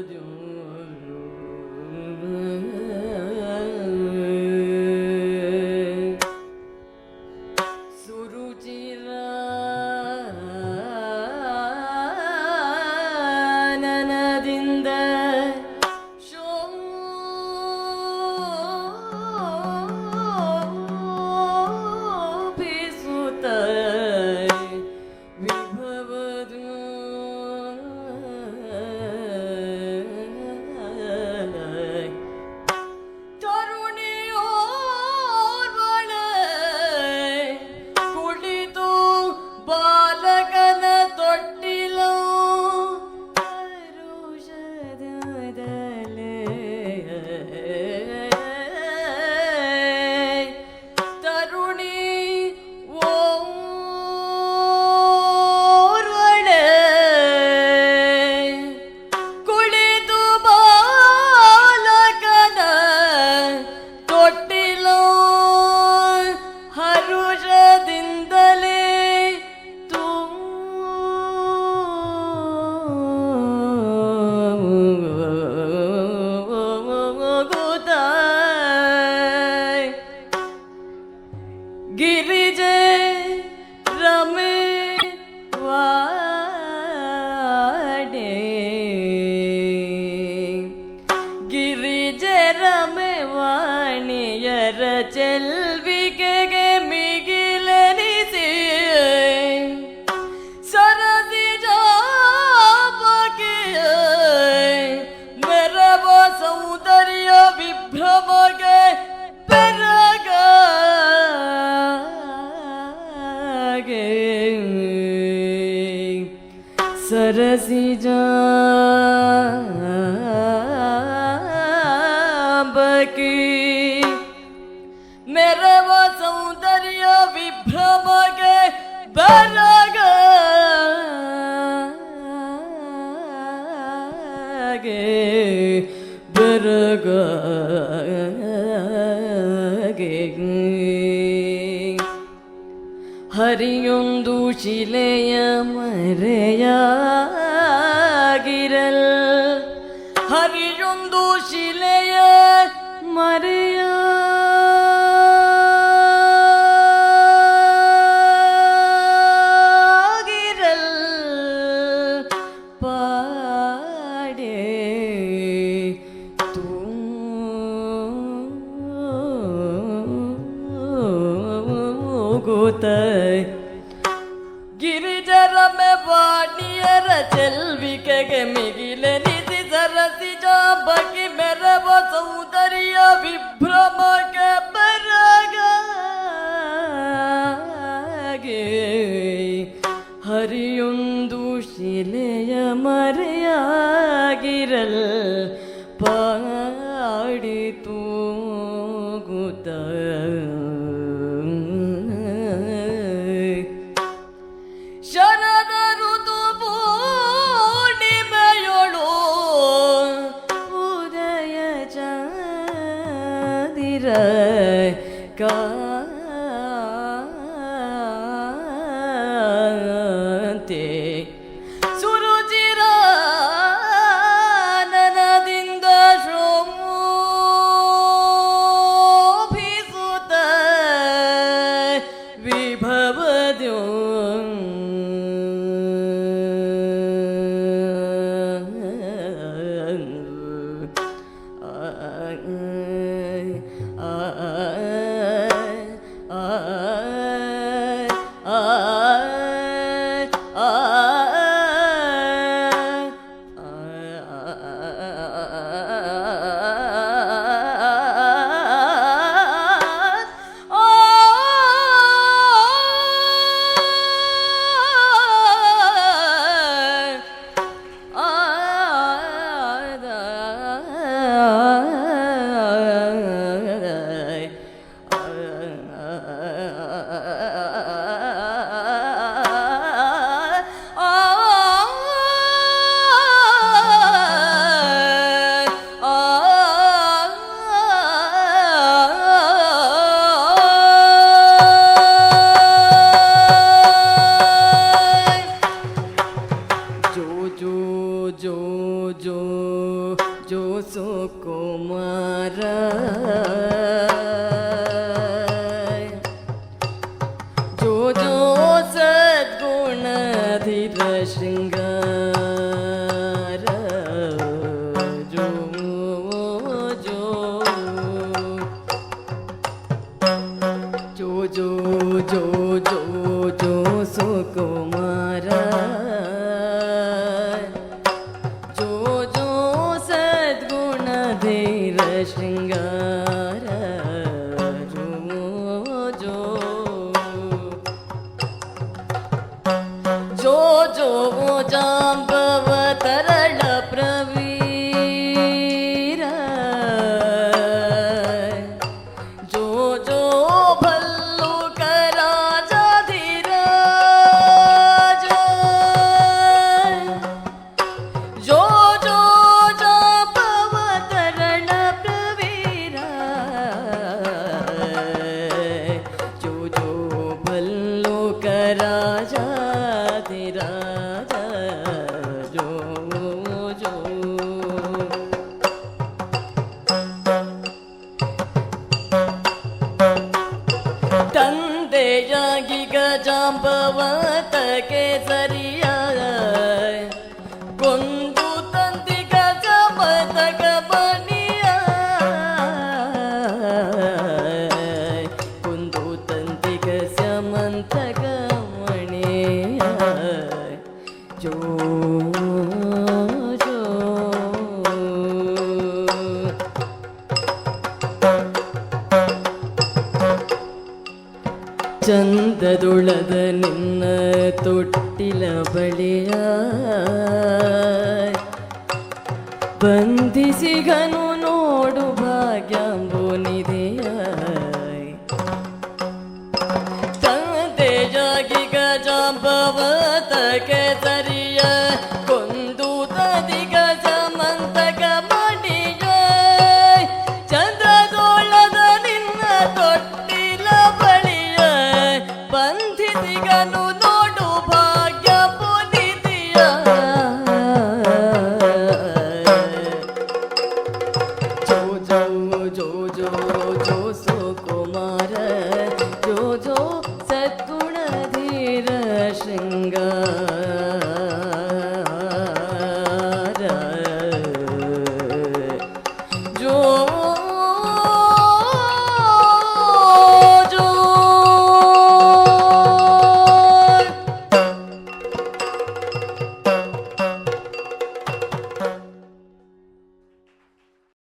就。सरसी बकी मेरे वो सौंदर्य विभ्रम के बरग गे बरग गे हरियों दूषिले ಹರಿಯೊಂದು ಶಿಲೆಯ ಮರೆಯ. ಗಿರಿಜರ ಮೆ ಬಾಣಿಯರ ಚೆಲ್ವಿಕೆಗೆ ಮಿಗಿ 不得。विभवद्यो जो जो सो को मारा です。ಮುಂದೆ ಯಾಗಿ ಗಜಾಂಬವತ ಕೇಸರಿಯ തുളതുളത് നിന്ന് തൊട്ടിലവളിയായി ബന്ധിസികനു നോടു ഭാഗ്യം പോനിധി